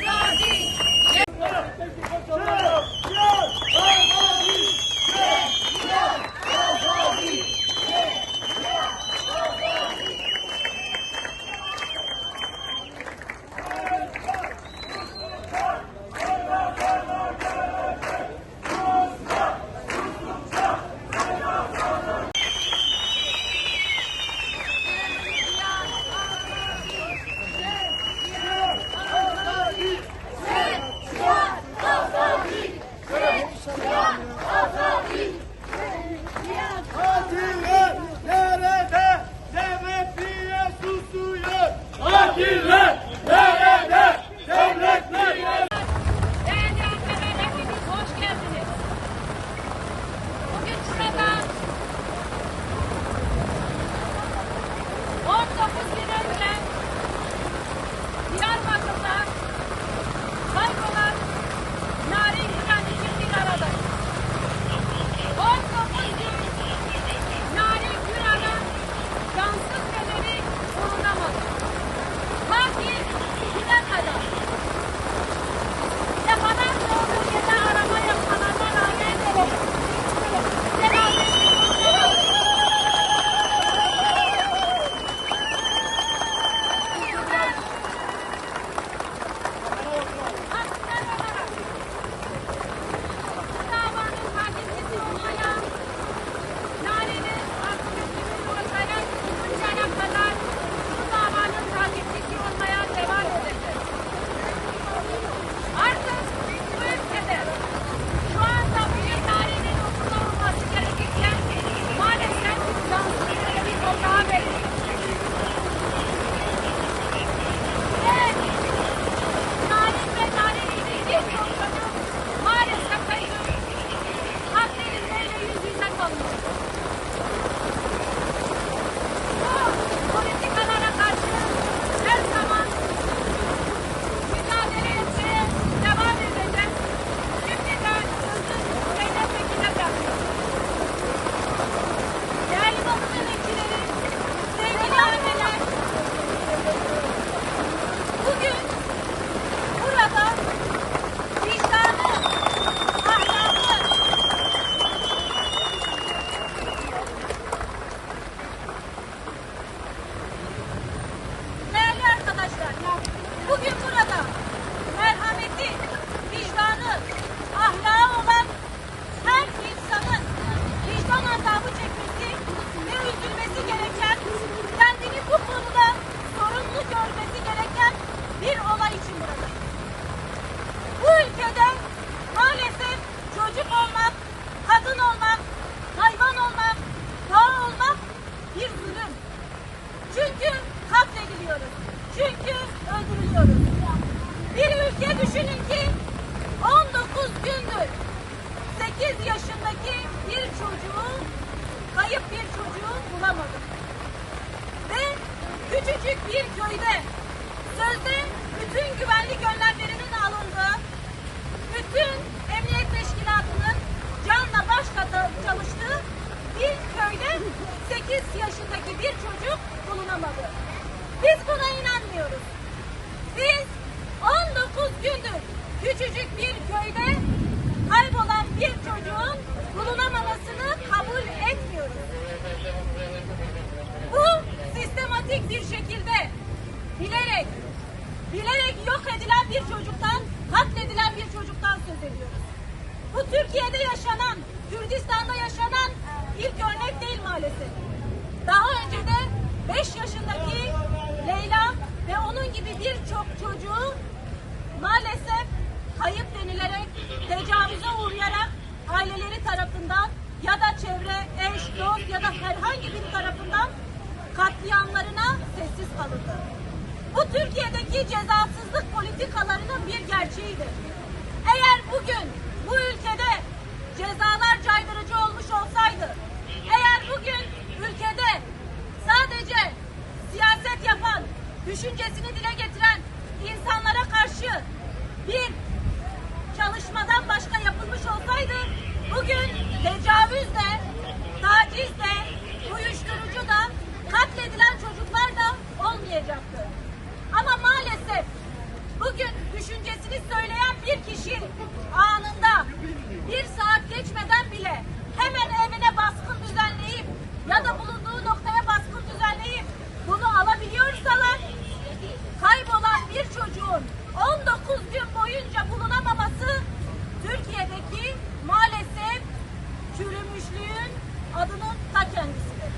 Katiller yaşındaki bir çocuğu, kayıp bir çocuğu bulamadık. Ve küçücük bir köyde sözde bütün güvenlik önlemlerinin alındığı, bütün emniyet teşkilatının canla başla çalıştığı bir köyde 8 yaşındaki bir çocuk bulunamadı. Biz buna inanmıyoruz. Biz 19 gündür küçücük bir köyde kaybolan bir çocuğun bulunamamasını kabul etmiyoruz. Bu sistematik bir şekilde bilerek, bilerek yok edilen bir çocuktan, katledilen bir çocuktan söz ediyoruz. Bu Türkiye'de yaşanan, Kürdistan'da yaşanan ilk örnek değil maalesef. Daha önce de 5 yaşındaki Leyla ve onun gibi birçok çocuğu kalındı. Bu Türkiye'deki cezasızlık politikalarının bir gerçeğidir. Eğer bugün bu ülkede cezalar caydırıcı olmuş olsaydı, eğer bugün ülkede sadece siyaset yapan, düşüncesini dile getiren insanlara karşı bir çalışmadan başka yapılmış olsaydı bugün tecavüz de, taciz de, uyuşturucu da, adının ta kendisidir.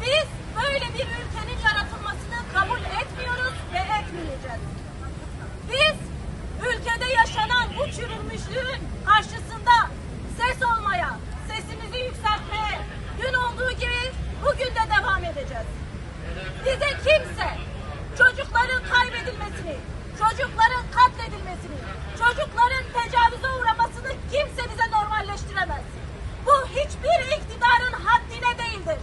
Biz böyle bir ülkenin yaratılmasını kabul etmiyoruz ve etmeyeceğiz. Biz ülkede yaşanan bu çürümüşlüğün karşısında ses olmaya, sesimizi yükseltmeye dün olduğu gibi bugün de devam edeceğiz. Bize kimse çocukların kaybedilmesini, çocukların katledilmesini, çocukların tecavüze uğramasını kimse bize normalleştiremez. Bu hiçbir iktidarın haddine değildir.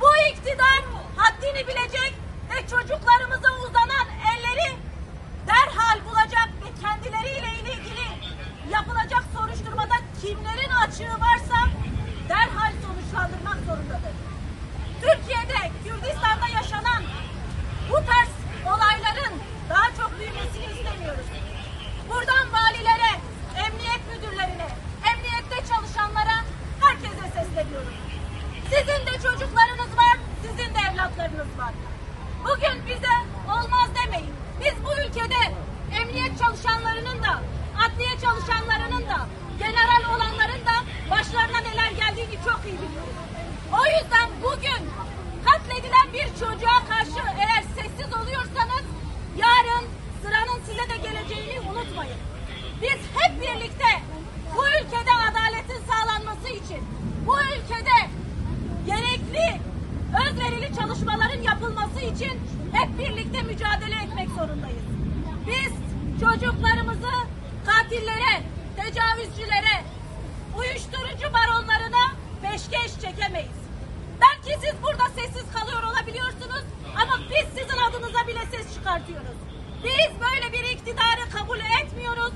Bu iktidar haddini bilecek ve çocuklarımıza uzanan elleri derhal bulacak ve kendileriyle ilgili yapılacak soruşturmada kimlerin açığı varsa derhal sonuçlandırmak zorundadır. Türkiye'de, Kürdistan'da yaşanan bu tarz olayların daha çok büyümesini istemiyoruz. Buradan valilere, emniyet müdürlerine, emniyette çalışanlara, herkese sesleniyoruz. Sizin de çocuklarınız var, sizin de evlatlarınız var. Bugün bize olmaz demeyin. Biz bu ülkede emniyet çalışanlarının da, adliye çalışanlarının da, general olanların da başlarına neler geldiğini çok iyi biliyoruz. O yüzden bugün katledilen bir çocuğa karşı eğer sessiz oluyorsanız yarın sıranın size de geleceğini unutmayın. Biz hep birlikte bu ülkede adaletin sağlanması için, bu ülkede gerekli özverili çalışmaların yapılması için hep birlikte mücadele etmek zorundayız. Biz çocuklarımızı katillere, tecavüzcülere, uyuşturucu baronlarına peşkeş çekemeyiz. Belki siz burada sessiz kalıyor olabiliyorsunuz ama biz sizin adınıza bile ses çıkartıyoruz. Biz böyle bir iktidarı kabul etmiyoruz.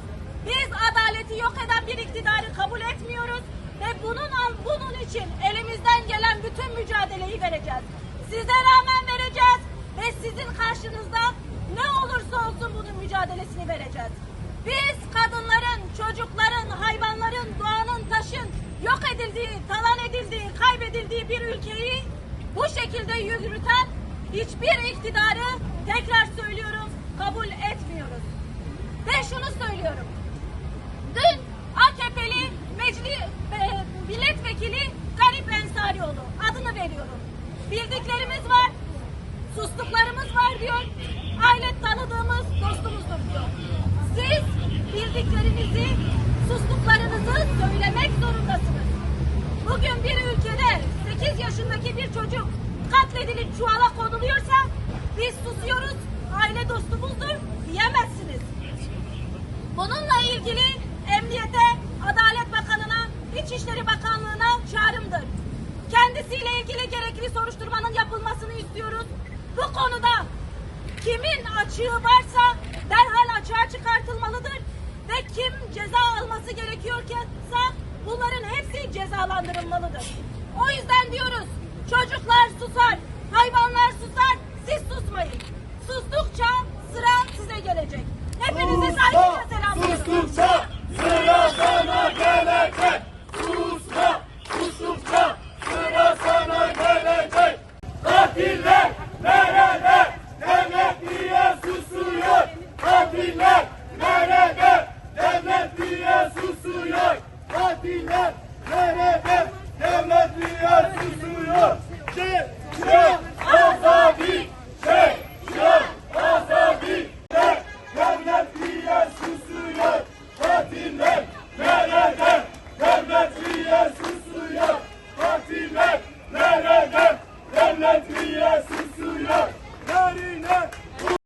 Biz adaleti yok eden bir iktidarı kabul etmiyoruz ve bunun bunun için elimizden gelen bütün mücadeleyi vereceğiz. Size rağmen vereceğiz ve sizin karşınızda ne olursa olsun bunun mücadelesini vereceğiz. Biz kadınların, çocukların, hayvanların, doğanın, taşın yok edildiği, talan edildiği, kaybedildiği bir ülkeyi bu şekilde yürüten hiçbir iktidarı tekrar söylüyorum kabul etmiyoruz. Ve şunu söylüyorum. Dün AKP'li meclis e, milletvekili Garip Ensarioğlu adını veriyorum. Bildiklerimiz var, sustuklarımız var diyor. Aile tanıdığımız dostumuzdur diyor. Siz bildiklerinizi, sustuklarınızı söylemek zorundasınız. Bugün bir ülkede 8 yaşındaki bir çocuk katledilip çuvala konuluyorsa biz susuyoruz, aile dostumuzdur diyemezsiniz. Bununla ilgili Emniyete, Adalet Bakanı'na, İçişleri Bakanlığı'na çağrımdır. Kendisiyle ilgili gerekli soruşturmanın yapılmasını istiyoruz. Bu konuda kimin açığı varsa derhal açığa çıkartılmalıdır ve kim ceza alması gerekiyorsa bunların hepsi cezalandırılmalıdır. O yüzden diyoruz çocuklar susar,